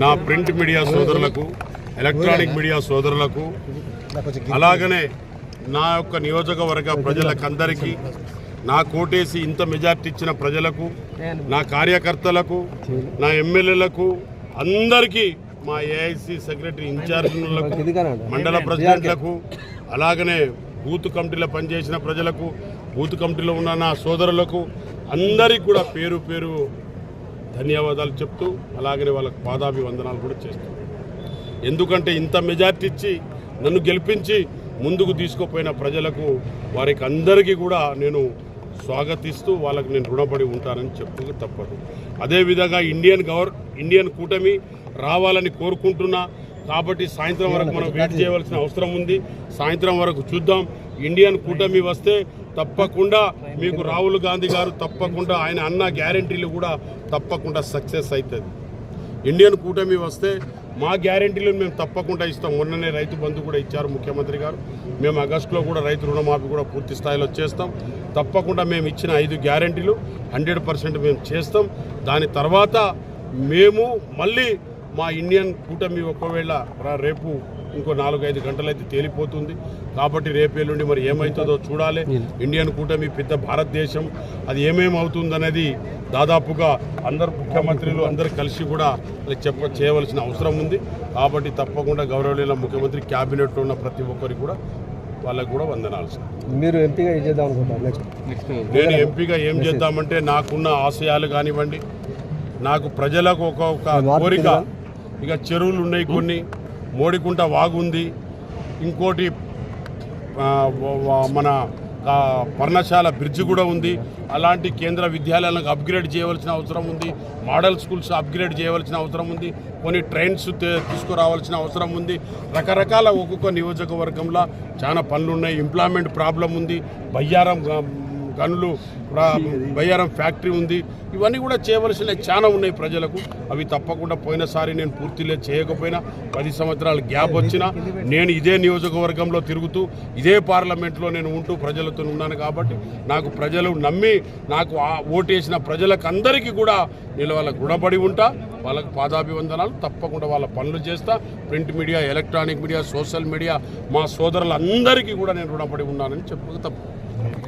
నా print media సోదరులకు electronic media సోదరులకు అలాగనే నా యొక్క నియోజకవర్గ ప్రజలకందరికీ నా కోటేసి ఇంత మెజార్టీ ఇచ్చిన ప్రజలకు నా కార్యకర్తలకు నా ఎమ్మెల్యేలకు అందరికీ మా ఏఐసి సెక్రటరీ ఇన్ఛార్జీలకు మండల ప్రెసిడెంట్లకు అలాగనే బూత్ కమిటీలో పనిచేసిన ప్రజలకు బూత్ కమిటీలో ఉన్న నా సోదరులకు అందరికీ కూడా పేరు పేరు ధన్యవాదాలు చెప్తూ అలాగనే వాళ్ళకు పాదాభివందనాలు కూడా చేస్తూ ఎందుకంటే ఇంత మెజార్టీ ఇచ్చి నన్ను గెలిపించి ముందుకు తీసుకుపోయిన ప్రజలకు వారికి అందరికీ కూడా నేను స్వాగతిస్తూ వాళ్ళకు నేను రుణపడి ఉంటానని చెప్పుకు తప్పదు. అదేవిధంగా ఇండియన్ గవర్ ఇండియన్ కూటమి రావాలని కోరుకుంటున్నా కాబట్టి సాయంత్రం వరకు మనం వెయిట్ చేయవలసిన అవసరం ఉంది. సాయంత్రం వరకు చూద్దాం. ఇండియన్ కూటమి వస్తే తప్పకుండా మీకు రాహుల్ గాంధీ గారు తప్పకుండా ఆయన అన్న గ్యారంటీలు కూడా తప్పకుండా సక్సెస్ అవుతుంది. ఇండియన్ కూటమి వస్తే మా గ్యారంటీలు మేము తప్పకుండా ఇస్తాం. మొన్ననే రైతు బంధు కూడా ఇచ్చారు ముఖ్యమంత్రి గారు. మేము ఆగస్టులో కూడా రైతు రుణమాఫీ కూడా పూర్తి స్థాయిలో చేస్తాం. తప్పకుండా మేము ఇచ్చిన ఐదు గ్యారంటీలు హండ్రెడ్ పర్సెంట్ మేము చేస్తాం. దాని తర్వాత మేము మళ్ళీ మా ఇండియన్ కూటమి ఒకవేళ రా- రేపు ఇంకో నాలుగైదు గంటలైతే తేలిపోతుంది. కాబట్టి రేపు ఎల్లుండి మరి ఏమవుతుందో చూడాలి. ఇండియన్ కూటమి పెద్ద భారతదేశం. అది ఏమేమి అవుతుందనేది దాదాపుగా అందరు ముఖ్యమంత్రులు అందరు కలిసి కూడా చెప్ప చేయవలసిన అవసరం ఉంది. కాబట్టి తప్పకుండా గౌరవనీయుల ముఖ్యమంత్రి క్యాబినెట్లో ఉన్న ప్రతి ఒక్కరికి కూడా వాళ్ళకు కూడా వందనాలు సార్. మీరు ఎంపీగా ఏం చేద్దాం అనుకుంటారు నెక్స్ట్ నేను ఎంపీగా ఏం చేద్దామంటే నాకున్న ఆశయాలు కానివ్వండి నాకు ప్రజలకు ఒక ఒక కోరిక ఇక చెరువులు ఉన్నాయి కొన్ని. మోడికుంట వాగుంది. ఇంకోటి మన పర్ణశాల బ్రిడ్జ్ కూడా ఉంది. అలాంటి కేంద్ర విద్యాలయాలకు అప్గ్రేడ్ చేయవలసిన అవసరం ఉంది. మోడల్ స్కూల్స్ అప్గ్రేడ్ చేయవలసిన అవసరం ఉంది. కొన్ని ట్రైన్స్ తీసుకురావాల్సిన అవసరం ఉంది. రకరకాల ఒక్కొక్క నియోజకవర్గంలో చాలా పనులు ఉన్నాయి ఎంప్లాయ్మెంట్ ప్రాబ్లం ఉంది. బయ్యారం గనులు బయ్యారం ఫ్యాక్టరీ ఉంది. ఇవన్నీ కూడా చేయవలసినవి చాలా ఉన్నాయి ప్రజలకు. అవి తప్పకుండా పోయినసారి నేను పూర్తిలే చేయకపోయినా పది సంవత్సరాలు గ్యాప్ వచ్చినా నేను ఇదే నియోజకవర్గంలో తిరుగుతూ ఇదే పార్లమెంట్లో నేను ఉంటూ ప్రజలతో ఉన్నాను కాబట్టి నాకు ప్రజలు నమ్మి నాకు ఆ ఓటేసిన ప్రజలకు అందరికీ కూడా నేను వాళ్ళకు గుణపడి ఉంటా వాళ్ళకు పాదాభివందనాలు. తప్పకుండా వాళ్ళ పనులు చేస్తా. Print media electronic media social media మా సోదరులందరికీ కూడా నేను రుణపడి ఉన్నానని చెప్పక తప్పు